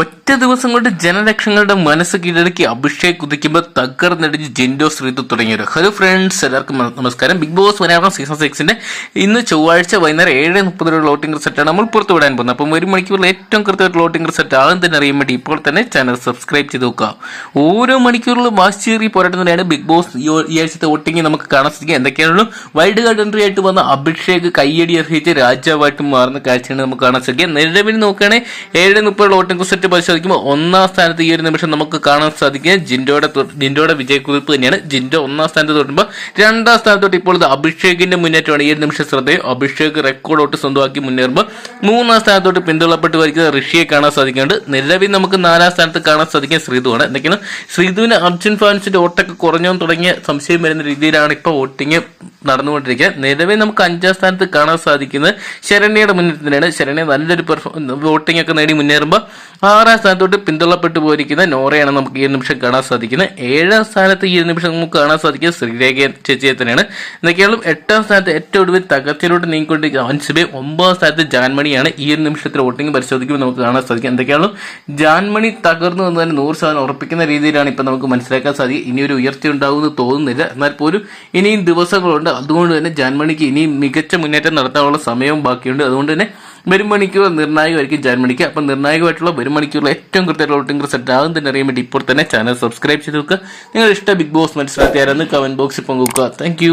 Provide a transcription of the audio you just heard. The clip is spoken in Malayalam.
ഒറ്റ ദിവസം കൊണ്ട് ജനലക്ഷങ്ങളുടെ മനസ്സ് കീഴടക്കി അഭിഷേക് കുതിക്കുമ്പോൾ തകർന്നടിഞ്ഞ് ജിൻഡോ ശ്രീതു തുടങ്ങിയത് ഹലോ ഫ്രണ്ട്സ് എല്ലാവർക്കും നമസ്കാരം. ബിഗ് ബോസ് മലയാളം സീസൺ സിക്സിന്റെ ഇന്ന് ചൊവ്വാഴ്ച വൈകുന്നേരം ഏഴ് മുപ്പതിലുള്ള ലോട്ടിംഗ് റിസൾട്ടാണ് നമ്മൾ പുറത്തു വിടാൻ പോകുന്നത്. അപ്പം ഒരു മണിക്കൂറിൽ ഏറ്റവും കൃത്യമായിട്ട് ലോട്ടിംഗ് റിസൾട്ട് ആകും തന്നെ അറിയാൻ വേണ്ടി ഇപ്പോൾ തന്നെ ചാനൽ സബ്സ്ക്രൈബ് ചെയ്ത് നോക്കുക. ഓരോ മണിക്കൂറിലും വാശിയേറി തന്നെയാണ് ബിഗ് ബോസ് ഈ ആഴ്ചത്തെ വോട്ടിംഗ് നമുക്ക് കാണാൻ സാധിക്കുക. എന്തൊക്കെയാണെങ്കിലും വൈൽഡ് കാർഡ് എൻട്രി ആയിട്ട് വന്ന അഭിഷേക് കയ്യടി അർഹിച്ച് രാജാവായിട്ട് മാറുന്ന കാഴ്ചയാണ് നമുക്ക് കാണാൻ സാധിക്കുക. നിലവിൽ നോക്കുകയാണെങ്കിൽ ഏഴ് മുപ്പത് വോട്ടിംഗ് റിസൾട്ട് പരിശോധിക്കുമ്പോൾ ഒന്നാം സ്ഥാനത്ത് ഈ ഒരു നിമിഷം നമുക്ക് കാണാൻ സാധിക്കുക. ജിൻഡോയുടെ ജിൻഡോയുടെ വിജയക്കുറിപ്പ് തന്നെയാണ്. ജിൻഡോ ഒന്നാം സ്ഥാനത്ത് തൊട്ടുമ്പോൾ രണ്ടാം സ്ഥാനത്തോട്ട് ഇപ്പോൾ ഇത് അഭിഷേകിന്റെ മുന്നേറ്റമാണ് ഈ ഒരു നിമിഷം ശ്രദ്ധയും. അഭിഷേക് റെക്കോർഡോട്ട് സ്വന്തമാക്കി മുന്നേറുമ്പോൾ മൂന്നാം സ്ഥാനത്തോട്ട് പിന്തുള്ളപ്പെട്ട് വരിക്കുന്ന ഋഷിയെ കാണാൻ സാധിക്കുന്നുണ്ട്. നിലവിൽ നമുക്ക് നാലാം സ്ഥാനത്ത് കാണാൻ സാധിക്കുന്ന ശ്രീധുവാണ് എന്തൊക്കെയാണ്? ശ്രീതുവിന് അർജുൻ ഫാൻസിന്റെ വോട്ടൊക്കെ കുറഞ്ഞോ തുടങ്ങിയ സംശയം വരുന്ന രീതിയിലാണ് ഇപ്പോൾ വോട്ടിംഗ് നടന്നുകൊണ്ടിരിക്കുക. നിലവിൽ നമുക്ക് അഞ്ചാം സ്ഥാനത്ത് കാണാൻ സാധിക്കുന്നത് ശരണ്യയുടെ മുന്നേറ്റത്തിനാണ്. ശരണ്യ നല്ലൊരു പെർഫോം വോട്ടിംഗ് ഒക്കെ നേടി മുന്നേറുമ്പോൾ ആറാം സ്ഥാനത്തോട്ട് പിന്തള്ളപ്പെട്ടു പോയിരിക്കുന്ന നോറയാണ് നമുക്ക് ഈ നിമിഷം കാണാൻ സാധിക്കുന്നത്. ഏഴാം സ്ഥാനത്ത് ഈ നിമിഷം നമുക്ക് കാണാൻ സാധിക്കുന്നത് ശ്രീരേഖ ചേച്ചിയെ തന്നെയാണ് എന്തൊക്കെയാലും എട്ടാം സ്ഥാനത്ത് ഏറ്റവും ഒടുവിൽ തകർച്ചയിലോട്ട് നീങ്ങിക്കൊണ്ടിരിക്കുന്ന അൻസുബെ ഒമ്പതാം സ്ഥാനത്ത് ജാൻമണിയാണ് ഈ ഒരു നിമിഷത്തിൽ വോട്ടിംഗ് പരിശോധിക്കുമ്പോൾ നമുക്ക് കാണാൻ സാധിക്കും എന്തൊക്കെയാണ് ജാൻമണി തകർന്നു എന്ന് തന്നെ നൂറ് ശതമാനം ഉറപ്പിക്കുന്ന രീതിയിലാണ് ഇപ്പം നമുക്ക് മനസ്സിലാക്കാൻ സാധിക്കും ഇനി ഒരു ഉയർച്ച ഉണ്ടാകുമെന്ന് തോന്നുന്നില്ല. എന്നാൽ പോലും ഇനിയും ദിവസങ്ങളുണ്ട്. അതുകൊണ്ട് തന്നെ ജാൻമണിക്ക് ഇനിയും മികച്ച മുന്നേറ്റം നടത്താനുള്ള സമയവും ബാക്കിയുണ്ട്. അതുകൊണ്ട് തന്നെ വരും മണിക്കൂർ നിർണായകമായിരിക്കും ജാൻമണിക്ക് അപ്പം നിർണായകമായിട്ടുള്ള വരും മണിക്കൂറിൽ ഏറ്റവും കൃത്യമായിട്ടുള്ള വോട്ടിംഗ് റിസൾട്ട് ആകും. തന്നെ അറിയാൻ വേണ്ടി ഇപ്പോൾ തന്നെ ചാനൽ സബ്സ്ക്രൈബ് ചെയ്ത് വെക്കുക. നിങ്ങളുടെ ഇഷ്ട ബിഗ് ബോസ് മനസ്സിലാക്കിയാരെന്ന് കമന്റ് ബോക്സിൽ പങ്കുവെക്കുക. താങ്ക്